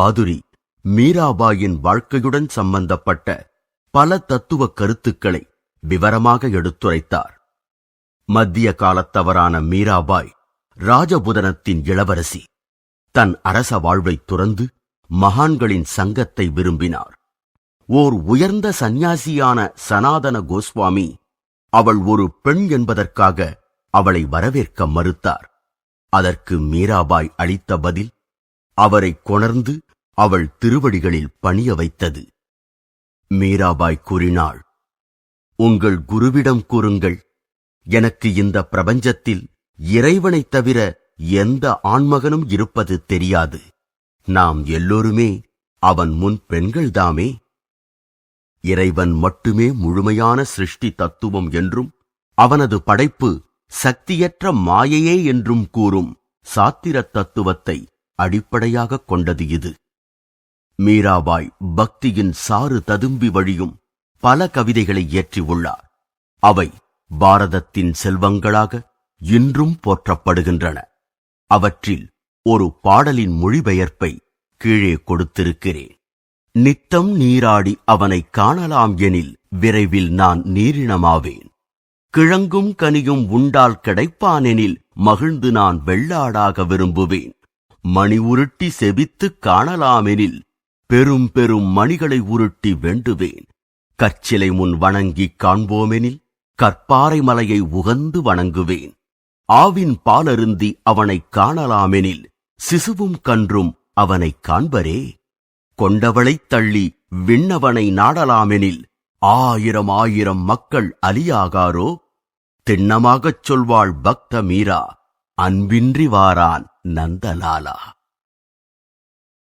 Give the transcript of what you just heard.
பாதுரி மீராபாயின் வாழ்க்கையுடன் சம்பந்தப்பட்ட பல தத்துவ கருத்துக்களை விவரமாக எடுத்துரைத்தார். மத்திய காலத்தவரான மீராபாய் ராஜபுதனத்தின் இளவரசி தன் அரச வாழ்வைத் துறந்து மகான்களின் சங்கத்தை விரும்பினார். ஓர் உயர்ந்த சந்நியாசியான சனாதன கோஸ்வாமி அவள் ஒரு பெண் என்பதற்காக அவளை வரவேற்க மறுத்தார். அதற்கு மீராபாய் அளித்த பதில் அவரை கொணர்ந்து அவள் திருவடிகளில் பணிய வைத்தது. மீராபாய் கூறினாள் உங்கள் குருவிடம் கூறுங்கள். எனக்கு இந்த பிரபஞ்சத்தில் இறைவனைத் தவிர எந்த ஆண்மகனும் இருப்பது தெரியாது. நாம் எல்லோருமே அவன் முன் பெண்கள்தாமே இறைவன் மட்டுமே முழுமையான சிருஷ்டி தத்துவம் என்றும் அவனது படைப்பு சக்தியற்ற மாயையே என்றும் கூறும் சாத்திர தத்துவத்தை அடிப்படையாகக் கொண்டது இது. மீராபாய் பக்தியின் சாறு ததும்பி வழியும் பல கவிதைகளை இயற்றியுள்ளார் அவை பாரதத்தின் செல்வங்களாக இன்றும் போற்றப்படுகின்றன. அவற்றில் ஒரு பாடலின் மொழிபெயர்ப்பை கீழே கொடுத்திருக்கிறேன். நித்தம் நீராடி அவனை காணலாம் எனில் விரைவில் நான் நீரினமாவேன். கிழங்கும் கனியும் உண்டால் கிடைப்பானெனில் மகிழ்ந்து நான் வெள்ளாடாக விரும்புவேன். மணி உருட்டி செபித்துக் காணலாமெனில் பெரும் பெரும் மணிகளை உருட்டி வேண்டுவேன். கற்சிலை முன் வணங்கிக் காண்போமெனில் கற்பாறை மலையை உகந்து வணங்குவேன். ஆவின் பாலருந்தி அவனைக் காணலாமெனில் சிசுவும் கன்றும் அவனைக் காண்பரே. கொண்டவளைத் தள்ளி விண்ணவனை நாடலாமெனில் ஆயிரம் ஆயிரம் மக்கள் அலியாகாரோ? திண்ணமாகச் சொல்வாள் பக்த மீரா அன்பின்றி வாரான் நந்தலாலா.